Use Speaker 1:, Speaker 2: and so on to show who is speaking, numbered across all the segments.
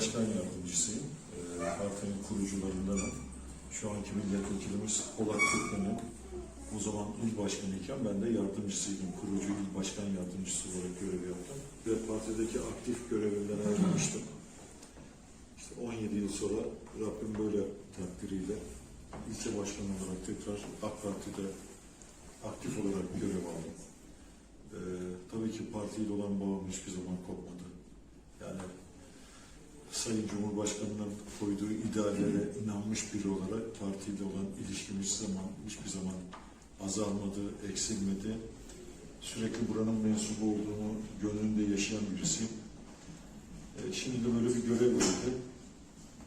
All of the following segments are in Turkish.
Speaker 1: başkan yardımcısıyım. Ee, partinin kurucularındanım. Şu anki milletvekilimiz Polat Türkmen'in o zaman il başkanıyken ben de yardımcısıydım. Kurucu il başkan yardımcısı olarak görev yaptım. Ve partideki aktif görevimden ayrılmıştım. İşte 17 yıl sonra Rabbim böyle takdiriyle ilçe başkanı olarak tekrar AK Parti'de aktif olarak görev aldım. Ee, tabii ki partiyle olan bağım hiçbir zaman kopmadı. Sayın Cumhurbaşkanı'nın koyduğu ideallere inanmış biri olarak partiyle olan ilişkimiz zaman hiçbir zaman azalmadı, eksilmedi. Sürekli buranın mensubu olduğunu gönlünde yaşayan birisiyim. Ee, şimdi de böyle bir görev verildi.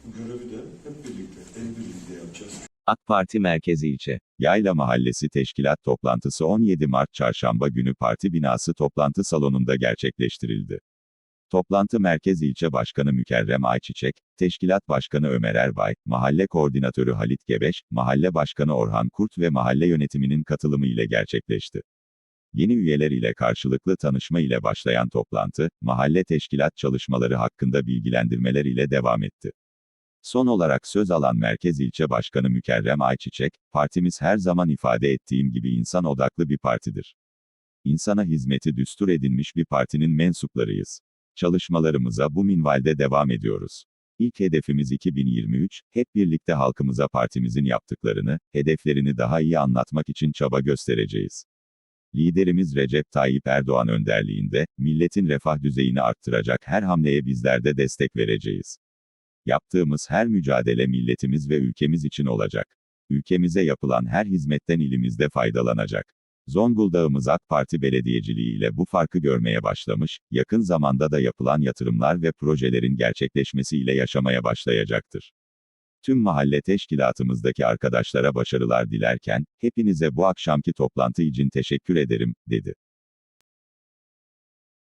Speaker 1: Bu görevi de hep birlikte, el birlikte yapacağız.
Speaker 2: AK Parti Merkez İlçe, Yayla Mahallesi Teşkilat toplantısı 17 Mart Çarşamba günü parti binası toplantı salonunda gerçekleştirildi. Toplantı Merkez İlçe Başkanı Mükerrem Ayçiçek, Teşkilat Başkanı Ömer Erbay, Mahalle Koordinatörü Halit Gebeş, Mahalle Başkanı Orhan Kurt ve mahalle yönetiminin katılımı ile gerçekleşti. Yeni üyeler ile karşılıklı tanışma ile başlayan toplantı, mahalle teşkilat çalışmaları hakkında bilgilendirmeler ile devam etti. Son olarak söz alan Merkez İlçe Başkanı Mükerrem Ayçiçek, partimiz her zaman ifade ettiğim gibi insan odaklı bir partidir. İnsana hizmeti düstur edinmiş bir partinin mensuplarıyız. Çalışmalarımıza bu minvalde devam ediyoruz. İlk hedefimiz 2023, hep birlikte halkımıza partimizin yaptıklarını, hedeflerini daha iyi anlatmak için çaba göstereceğiz. Liderimiz Recep Tayyip Erdoğan önderliğinde, milletin refah düzeyini arttıracak her hamleye bizler de destek vereceğiz. Yaptığımız her mücadele milletimiz ve ülkemiz için olacak. Ülkemize yapılan her hizmetten ilimizde faydalanacak. Zonguldak'ımız AK Parti belediyeciliği ile bu farkı görmeye başlamış, yakın zamanda da yapılan yatırımlar ve projelerin gerçekleşmesiyle yaşamaya başlayacaktır. Tüm mahalle teşkilatımızdaki arkadaşlara başarılar dilerken, hepinize bu akşamki toplantı için teşekkür ederim, dedi.